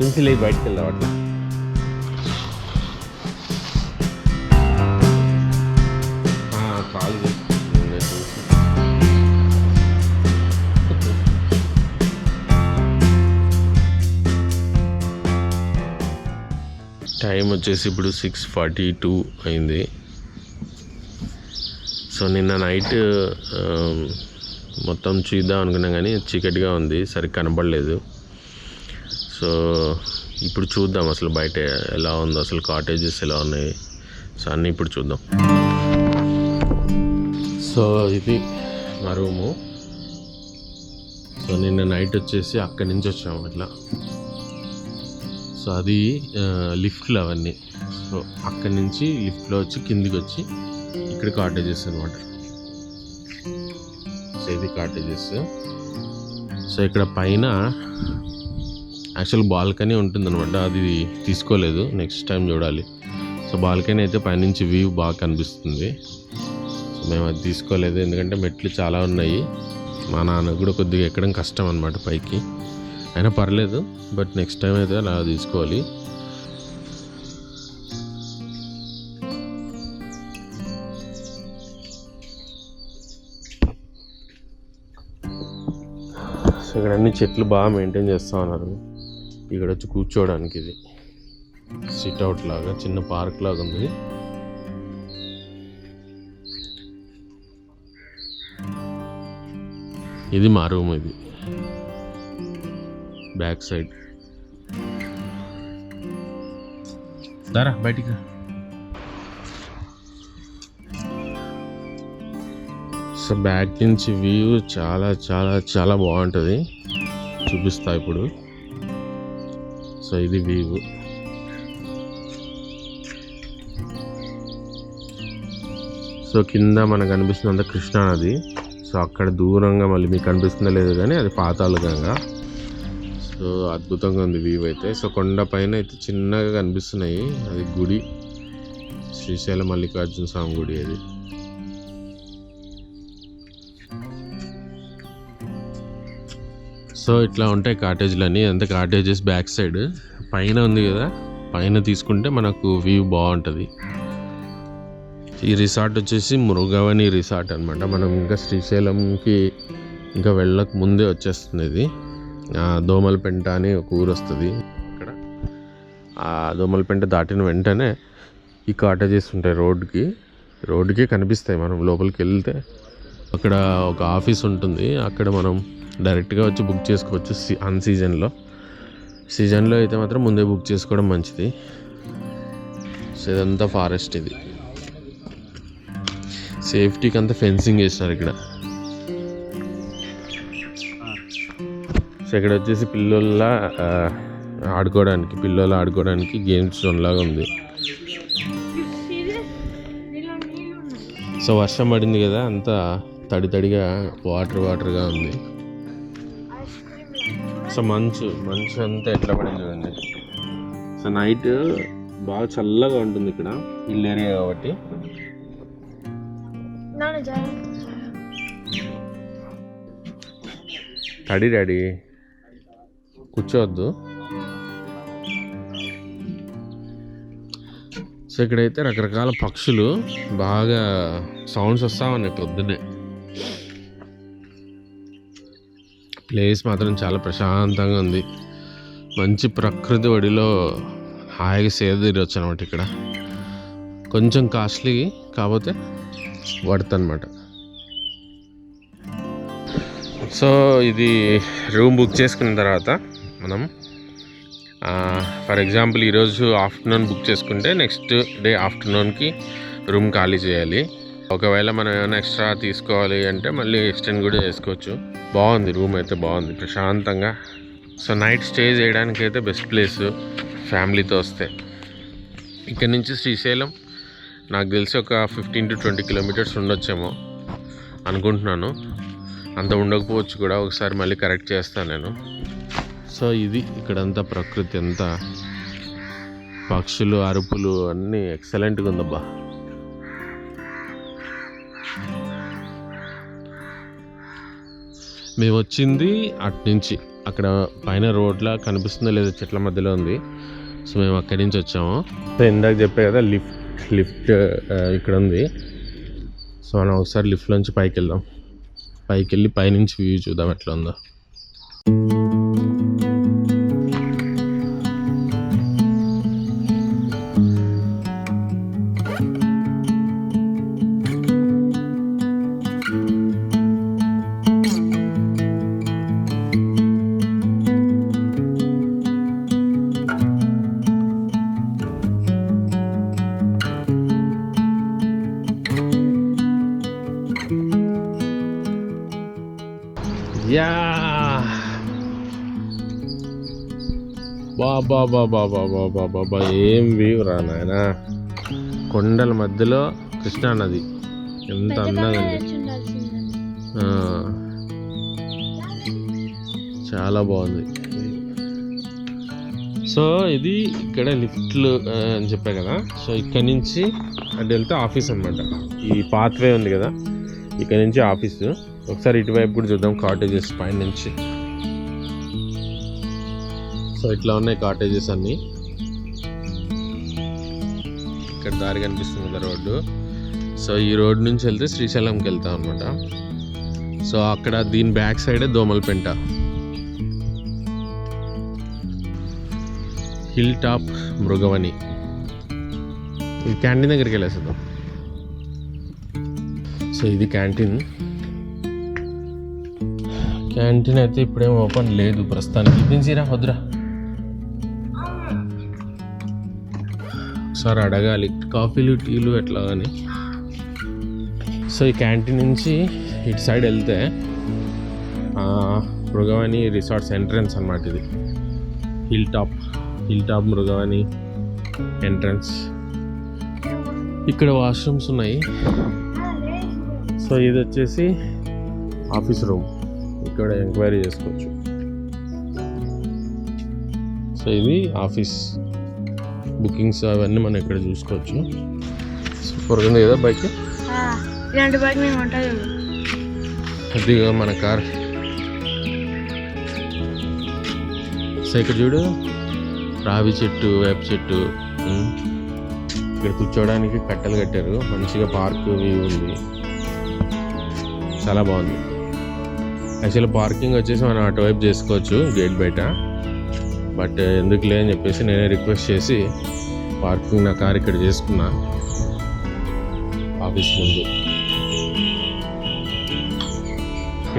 నుంచి లేదు బయటకు వెళ్దాం అట్లా ఆ, కాలు చేస్తుంది. నేను చూసి. టైం వచ్చేసి ఇప్పుడు సిక్స్ ఫార్టీ టూ అయింది సో నిన్న నైట్ మొత్తం చూద్దాం అనుకున్నాం కానీ చీకటిగా ఉంది సరిగ్గా కనబడలేదు. సో ఇప్పుడు చూద్దాం అసలు బయట ఎలా ఉందో అసలు కాటేజెస్ ఎలా ఉన్నాయి. సో అన్నీ ఇప్పుడు చూద్దాం. సో ఇది మా రూము. సో నిన్న నైట్ వచ్చేసి అక్కడి నుంచి వచ్చాము అట్లా. సో అది లిఫ్ట్లు అవన్నీ. సో అక్కడి నుంచి లిఫ్ట్లో వచ్చి కిందికి వచ్చి ఇక్కడ కాటేజెస్ అనమాట సో ఇది కాటేజెస్ సో ఇక్కడ పైన యాక్చువల్ బాల్కనీ ఉంటుందన్నమాట. అది తీసుకోలేదు. నెక్స్ట్ టైం చూడాలి. సో బాల్కనీ అయితే పైనుంచి వ్యూ బాగా కనిపిస్తుంది. సో మేము అది తీసుకోలేదు. ఎందుకంటే మెట్లు చాలా ఉన్నాయి. మా నాన్న కూడా కొద్దిగా ఎక్కడం కష్టం అనమాట పైకి. అయినా పర్లేదు. బట్ నెక్స్ట్ టైం అయితే అలా తీసుకోవాలి. ఇక్కడ అన్ని చెట్లు బాగా మెయింటైన్ చేస్తూ ఉన్నారు. ఇక్కడ వచ్చి కూర్చోవడానికి ఇది. సిట్ అవుట్ లాగా చిన్న పార్క్ లాగా ఉంది. ఇది మా రూమ్ ఇది. బ్యాక్ సైడ్ దారా బయటికి అసలు సో బ్యాక్ నుంచి వ్యూ చాలా చాలా చాలా బాగుంటుంది. చూపిస్తా ఇప్పుడు. సో ఇది వ్యూ. సో కింద మనకు కనిపిస్తున్నంత కృష్ణా నది. సో అక్కడ దూరంగా మళ్ళీ మీకు కనిపిస్తుందో లేదు కానీ అది పాతాళ గంగా సో అద్భుతంగా ఉంది వ్యూ అయితే. సో కొండ పైన అయితే చిన్నగా కనిపిస్తున్నాయి. అది గుడి. శ్రీశైలం మల్లికార్జున స్వామి గుడి అది. సో ఇట్లా ఉంటాయి కాటేజ్లన్నీ. అంత కాటేజెస్ బ్యాక్ సైడ్. పైన ఉంది కదా పైన తీసుకుంటే మనకు వ్యూ బాగుంటుంది. ఈ రిసార్ట్ వచ్చేసి మృగవని రిసార్ట్ అనమాట మనం ఇంకా శ్రీశైలంకి ఇంకా వెళ్ళక ముందే వచ్చేస్తుంది ఇది. దోమలపెంట అని ఒక ఊరు వస్తుంది ఇక్కడ. ఆ దోమలపెంట దాటిన వెంటనే ఈ కాటేజెస్ ఉంటాయి రోడ్డుకి రోడ్డుకే కనిపిస్తాయి మనం లోపలికి వెళ్తే. అక్కడ ఒక ఆఫీస్ ఉంటుంది. అక్కడ మనం డైరెక్ట్గా వచ్చి బుక్ చేసుకోవచ్చు సీ- అన్ సీజన్లో. సీజన్లో అయితే మాత్రం ముందే బుక్ చేసుకోవడం మంచిది. సో ఇదంతా ఫారెస్ట్ ఇది. సేఫ్టీకి అంతా ఫెన్సింగ్ చేసినారు ఇక్కడ. సో ఇక్కడ వచ్చేసి పిల్లల ఆడుకోవడానికి పిల్లలు ఆడుకోవడానికి గేమ్స్ జోన్ లాగా ఉంది. సో వర్షం పడింది కదా అంతా తడి తడిగా వాటర్ వాటర్గా ఉంది. సో మంచు మంచు అంతా ఎట్లా పడింది చూడండి. సో నైట్ బాగా చల్లగా ఉంటుంది ఇక్కడ. హిల్ ఏరియా కాబట్టి. తడి డాడీ కూర్చోవద్దు. సో ఇక్కడైతే రకరకాల పక్షులు బాగా సౌండ్స్ వస్తా ఉన్నాయి పొద్దున్నే. ప్లేస్ మాత్రం చాలా ప్రశాంతంగా ఉంది. మంచి ప్రకృతి ఒడిలో హాయిగా సేద తీరొచ్చు అనమాట ఇక్కడ. కొంచెం కాస్ట్లీ కాకపోతే వర్త్ అనమాట సో ఇది రూమ్ బుక్ చేసుకున్న తర్వాత మనం ఫర్ ఎగ్జాంపుల్ ఈరోజు ఆఫ్టర్నూన్ బుక్ చేసుకుంటే నెక్స్ట్ డే ఆఫ్టర్నూన్కి రూమ్ ఖాళీ చేయాలి. ఒకవేళ మనం ఏమైనా ఎక్స్ట్రా తీసుకోవాలి అంటే మళ్ళీ ఎక్స్టెండ్ కూడా చేసుకోవచ్చు. బాగుంది రూమ్ అయితే బాగుంది ప్రశాంతంగా. సో నైట్ స్టే చేయడానికి అయితే బెస్ట్ ప్లేస్ ఫ్యామిలీతో వస్తే. ఇక్కడ నుంచి శ్రీశైలం నాకు తెలిసి ఒక ఫిఫ్టీన్ టు ట్వంటీ కిలోమీటర్స్ ఉండొచ్చేమో అనుకుంటున్నాను. అంత ఉండకపోవచ్చు కూడా ఒకసారి మళ్ళీ కరెక్ట్ చేస్తాను నేను. సో ఇది ఇక్కడంతా ప్రకృతి అంతా. పక్షులు అరుపులు అన్నీ ఎక్సలెంట్గా ఉందబ్బా. మేము వచ్చింది అట్నుంచి. అక్కడ పైన రోడ్లా కనిపిస్తుందో లేదో చెట్ల మధ్యలో ఉంది. సో మేము అక్కడి నుంచి వచ్చాము. సో ఇందాక చెప్పే కదా లిఫ్ట్ లిఫ్ట్ ఇక్కడ ఉంది. సో మనం ఒకసారి లిఫ్ట్ నుంచి పైకి వెళ్దాం పైకి వెళ్ళి పైనుంచి వ్యూ చూద్దాం ఎట్లా ఉందో యా. బాబా బాబా బాబా బాబా బాబా ఏం వ్యూ రా నాయన? కొండల మధ్యలో కృష్ణా నది. ఎంత ఆ, చాలా బాగుంది. సో ఇది ఇక్కడ లిఫ్ట్లు అని చెప్పా కదా. సో ఇక్కడ నుంచి అటు వెళ్తే ఆఫీస్ అనమాట ఈ పాత్వే ఉంది కదా. ఇక్కడ నుంచి ఆఫీసు. ఒకసారి ఇటువైపు కూడా చూద్దాం కాటేజెస్ పైన నుంచి. సో ఇట్లా ఉన్నాయి కాటేజెస్ అన్నీ. ఇక్కడ దారి కనిపిస్తుంది కదా రోడ్డు. సో ఈ రోడ్ నుంచి వెళ్తే శ్రీశైలంకి వెళ్తాం అనమాట సో అక్కడ దీని బ్యాక్ సైడే దోమలపెంట. Hill top Mrugavani. ఈ క్యాంటీన్ దగ్గరికి వెళ్ళేసేద్దాం. సో ఇది క్యాంటీన్ క్యాంటీన్ అయితే ఇప్పుడేం ఓపెన్ లేదు ప్రస్తుతానికి. ఇప్పించిరా వద్దురా. ఒకసారి అడగాలి కాఫీలు టీలు ఎట్లా అని సో ఈ క్యాంటీన్ నుంచి ఇటు సైడ్ వెళ్తే మృగవాణి రిసార్ట్స్ ఎంట్రన్స్ అన్నమాట ఇది. Hill top hill top Mrugavani entrance. ఇక్కడ వాష్రూమ్స్ ఉన్నాయి. సో ఇది వచ్చేసి ఆఫీస్ రూమ్. ఇక్కడ ఎంక్వైరీ చేసుకోవచ్చు. సో ఇది ఆఫీస్ బుకింగ్స్ అవన్నీ మనం ఇక్కడ చూసుకోవచ్చు. సూపర్గా ఉంది కదా బైక్. ఇలాంటి బైక్ ఉంటుంది అదిగా మన కార్. సో ఇక్కడ చూడు రావి చెట్టు వేప చెట్టు. ఇక్కడ కూర్చోవడానికి కట్టెలు కట్టారు. మంచిగా పార్క్ వ్యూ ఉంది. చాలా బాగుంది. యాక్చువల్లీ పార్కింగ్ వచ్చేసి మనం అటువైపు చేసుకోవచ్చు గేట్ బయట. బట్ ఎందుకులే అని చెప్పేసి నేనే రిక్వెస్ట్ చేసి పార్కింగ్ నా కార్ ఇక్కడ చేసుకున్నా. ఆఫీస్ ముందు.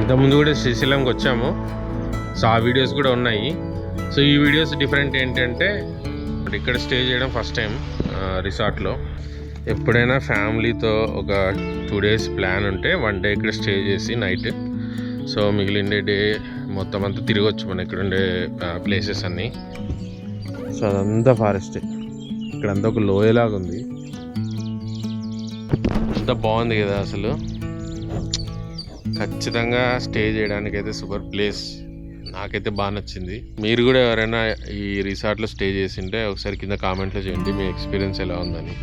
ఇంతకుముందు కూడా శ్రీశైలంకి వచ్చాము. సో ఆ వీడియోస్ కూడా ఉన్నాయి. సో ఈ వీడియోస్ డిఫరెంట్ ఏంటంటే ఇక్కడ స్టే చేయడం ఫస్ట్ టైం రిసార్ట్లో. ఎప్పుడైనా ఫ్యామిలీతో ఒక టూ డేస్ ప్లాన్ ఉంటే వన్ డే ఇక్కడ స్టే చేసి నైట్ సో మిగిలిండే డే మొత్తం అంతా తిరగచ్చు మనం ఇక్కడ ఉండే ప్లేసెస్ అన్నీ. సో అదంతా ఫారెస్టే ఇక్కడంతా ఒక లోయలాగా ఉంది అంతా బాగుంది కదా అసలు. ఖచ్చితంగా స్టే చేయడానికి అయితే సూపర్ ప్లేస్ నాకైతే బాగా నచ్చింది. మీరు కూడా ఎవరైనా ఈ రిసార్ట్లో స్టే చేసింటే ఒకసారి కింద కామెంట్లో చేయండి మీ ఎక్స్పీరియన్స్ ఎలా ఉందని.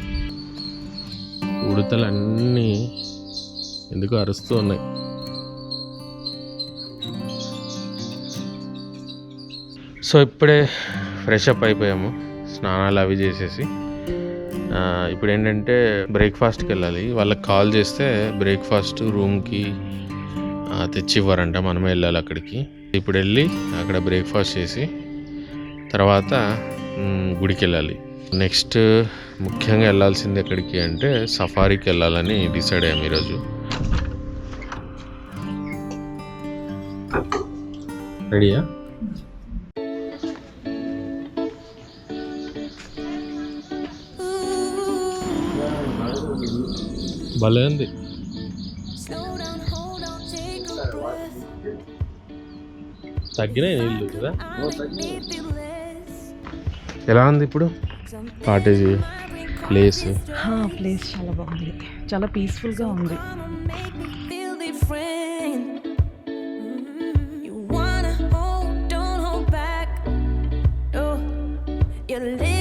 ఉడతలు అన్నీ ఎందుకు అరుస్తూ ఉన్నాయి. సో ఇప్పుడే ఫ్రెష్ అప్ అయిపోయాము. స్నానాలు అవి చేసేసి. ఇప్పుడు ఏంటంటే బ్రేక్ఫాస్ట్కి వెళ్ళాలి. వాళ్ళకి కాల్ చేస్తే బ్రేక్ఫాస్ట్ రూమ్కి తెచ్చి ఇవ్వరంట మనమే వెళ్ళాలి అక్కడికి. ఇప్పుడు వెళ్ళి అక్కడ బ్రేక్ఫాస్ట్ చేసి తర్వాత గుడికి వెళ్ళాలి నెక్స్ట్ ముఖ్యంగా వెళ్ళాల్సింది ఎక్కడికి అంటే సఫారీకి వెళ్ళాలని డిసైడ్ అయ్యాము ఈరోజు. రెడీయా భలే ఉంది. తగ్గినాయి నీళ్ళు కదా? ఎలా ఉంది ఇప్పుడు? కాటేజీ ప్లేస్ ప్లేస్ చాలా బాగుంది. చాలా పీస్ఫుల్గా ఉంది. You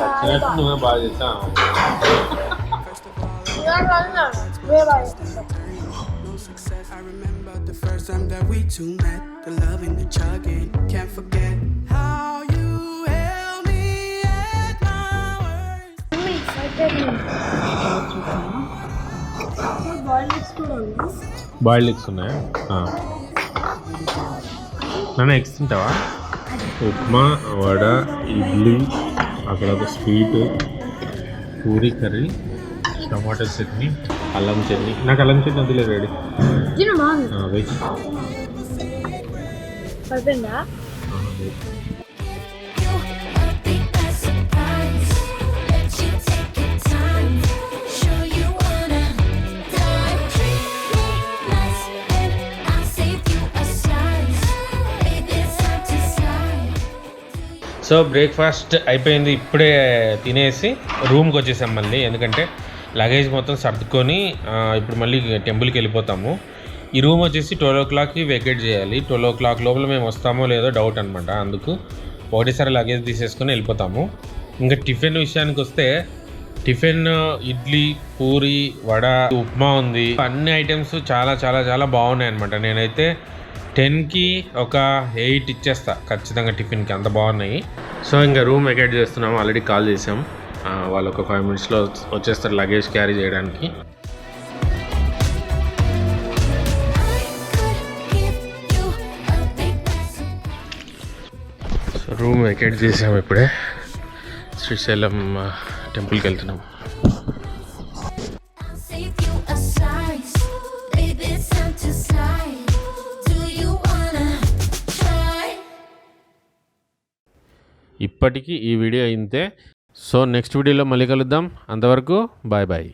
I'll save you a slice. Baby, it's time to నువ్వే బాగా చేసా. I remember the first time that we two met. The love in the chugging. Can't forget how you held me at my worst. Boiled eggs ఉన్నాయా నాన్న eggs తింటావా ఉప్మా వడ ఇడ్లీ అక్కడ ఒక sweet puri curry tomato chutney అల్లం చట్నీ. నాకు అల్లం చట్నీ వద్దులే ready veg. So breakfast అయిపోయింది ఇప్పుడే తినేసి రూమ్కి వచ్చేసాం మళ్ళీ. ఎందుకంటే లగేజ్ మొత్తం సర్దుకొని ఇప్పుడు మళ్ళీ టెంపుల్కి వెళ్ళిపోతాము. ఈ రూమ్ వచ్చేసి ట్వెల్వ్ ఓ క్లాక్కి వెకేట్ చేయాలి. ట్వెల్వ్ ఓ క్లాక్ లోపల మేము వస్తామో లేదో డౌట్ అనమాట అందుకు ఒకటేసారి లగేజ్ తీసేసుకొని వెళ్ళిపోతాము. ఇంకా టిఫిన్ విషయానికి వస్తే టిఫిన్ ఇడ్లీ పూరి వడ ఉప్మా ఉంది. అన్ని ఐటమ్స్ చాలా చాలా చాలా బాగున్నాయి అనమాట నేనైతే టెన్కి ఒక ఎయిట్ ఇచ్చేస్తా. ఖచ్చితంగా టిఫిన్కి అంత బాగున్నాయి. సో ఇంకా రూమ్ వెకేట్ చేస్తున్నాము. ఆల్రెడీ కాల్ చేసాం వాళ్ళు ఒక ఫైవ్ మినిట్స్లో వచ్చేస్తారు లగేజ్ క్యారీ చేయడానికి. సో రూమ్ వెకేట్ చేసాం ఇప్పుడే. శ్రీశైలం టెంపుల్కి వెళ్తున్నాం ఇప్పటికీ ఈ వీడియో ఇంతే. సో నెక్స్ట్ వీడియోలో మళ్ళీ కలుద్దాం. అంతవరకు బాయ్ బాయ్.